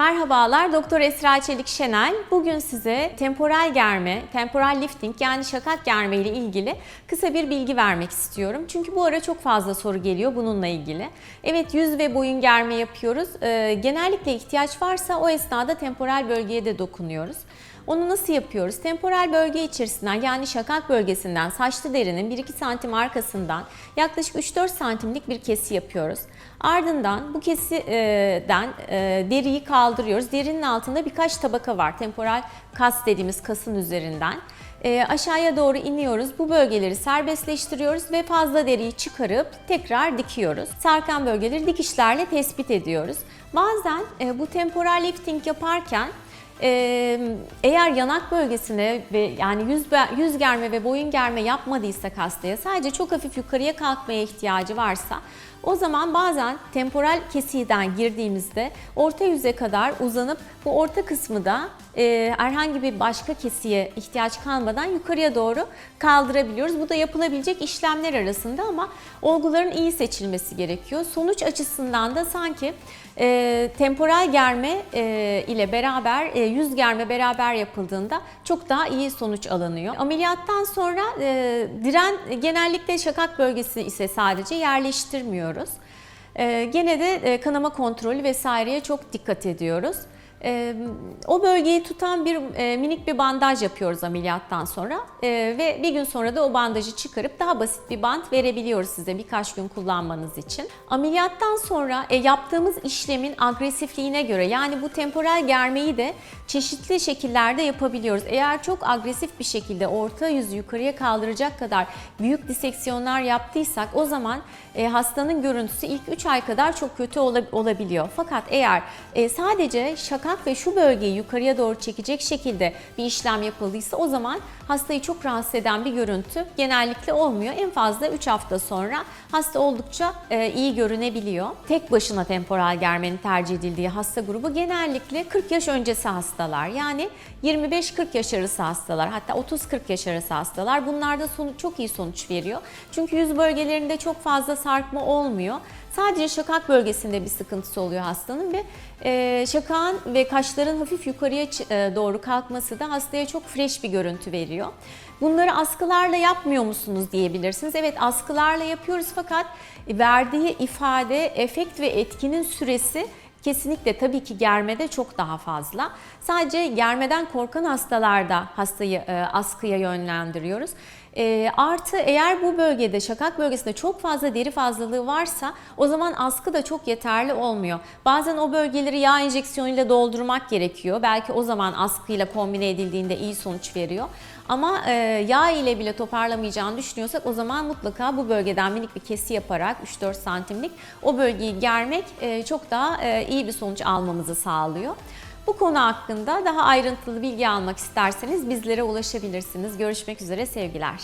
Merhabalar, Doktor Esra Çelik Şenel. Bugün size temporal germe, temporal lifting yani şakak germe ile ilgili kısa bir bilgi vermek istiyorum. Çünkü bu ara çok fazla soru geliyor bununla ilgili. Evet yüz ve boyun germe yapıyoruz. Ee, genellikle ihtiyaç varsa o esnada temporal bölgeye de dokunuyoruz. Onu nasıl yapıyoruz? Temporal bölge içerisinden yani şakak bölgesinden saçlı derinin 1-2 santim arkasından yaklaşık 3-4 santimlik bir kesi yapıyoruz. Ardından bu kesiden e, deriyi kaldırıyoruz. Derinin altında birkaç tabaka var. Temporal kas dediğimiz kasın üzerinden. E, aşağıya doğru iniyoruz. Bu bölgeleri serbestleştiriyoruz ve fazla deriyi çıkarıp tekrar dikiyoruz. Sarkan bölgeleri dikişlerle tespit ediyoruz. Bazen e, bu temporal lifting yaparken eğer yanak bölgesine ve yani yüz, yüz germe ve boyun germe yapmadıysak hastaya sadece çok hafif yukarıya kalkmaya ihtiyacı varsa o zaman bazen temporal kesiden girdiğimizde orta yüze kadar uzanıp bu orta kısmı da e, herhangi bir başka kesiye ihtiyaç kalmadan yukarıya doğru kaldırabiliyoruz. Bu da yapılabilecek işlemler arasında ama olguların iyi seçilmesi gerekiyor. Sonuç açısından da sanki e, temporal germe e, ile beraber e, yüz germe beraber yapıldığında çok daha iyi sonuç alınıyor. Ameliyattan sonra e, diren genellikle şakak bölgesi ise sadece yerleştirmiyoruz. E, gene de e, kanama kontrolü vesaireye çok dikkat ediyoruz. Ee, o bölgeyi tutan bir e, minik bir bandaj yapıyoruz ameliyattan sonra Ee, ve bir gün sonra da o bandajı çıkarıp daha basit bir bant verebiliyoruz size birkaç gün kullanmanız için. Ameliyattan sonra e, yaptığımız işlemin agresifliğine göre yani bu temporal germeyi de çeşitli şekillerde yapabiliyoruz. Eğer çok agresif bir şekilde orta yüzü yukarıya kaldıracak kadar büyük diseksiyonlar yaptıysak o zaman e, hastanın görüntüsü ilk 3 ay kadar çok kötü olabiliyor. Fakat eğer e, sadece şaka ve şu bölgeyi yukarıya doğru çekecek şekilde bir işlem yapıldıysa o zaman hastayı çok rahatsız eden bir görüntü genellikle olmuyor. En fazla 3 hafta sonra hasta oldukça e, iyi görünebiliyor. Tek başına temporal germenin tercih edildiği hasta grubu genellikle 40 yaş öncesi hastalar. Yani 25-40 yaş arası hastalar hatta 30-40 yaş arası hastalar. Bunlarda sonuç, çok iyi sonuç veriyor. Çünkü yüz bölgelerinde çok fazla sarkma olmuyor. Sadece şakak bölgesinde bir sıkıntısı oluyor hastanın ve e, şakağın ve kaşların hafif yukarıya e, doğru kalkması da hastaya çok fresh bir görüntü veriyor. Bunları askılarla yapmıyor musunuz diyebilirsiniz. Evet askılarla yapıyoruz fakat verdiği ifade, efekt ve etkinin süresi Kesinlikle tabii ki germede çok daha fazla. Sadece germeden korkan hastalarda hastayı e, askıya yönlendiriyoruz. E, artı eğer bu bölgede şakak bölgesinde çok fazla deri fazlalığı varsa o zaman askı da çok yeterli olmuyor. Bazen o bölgeleri yağ enjeksiyonuyla doldurmak gerekiyor. Belki o zaman askıyla kombine edildiğinde iyi sonuç veriyor. Ama e, yağ ile bile toparlamayacağını düşünüyorsak o zaman mutlaka bu bölgeden minik bir kesi yaparak 3-4 santimlik o bölgeyi germek e, çok daha e, iyi bir sonuç almamızı sağlıyor. Bu konu hakkında daha ayrıntılı bilgi almak isterseniz bizlere ulaşabilirsiniz. Görüşmek üzere sevgiler.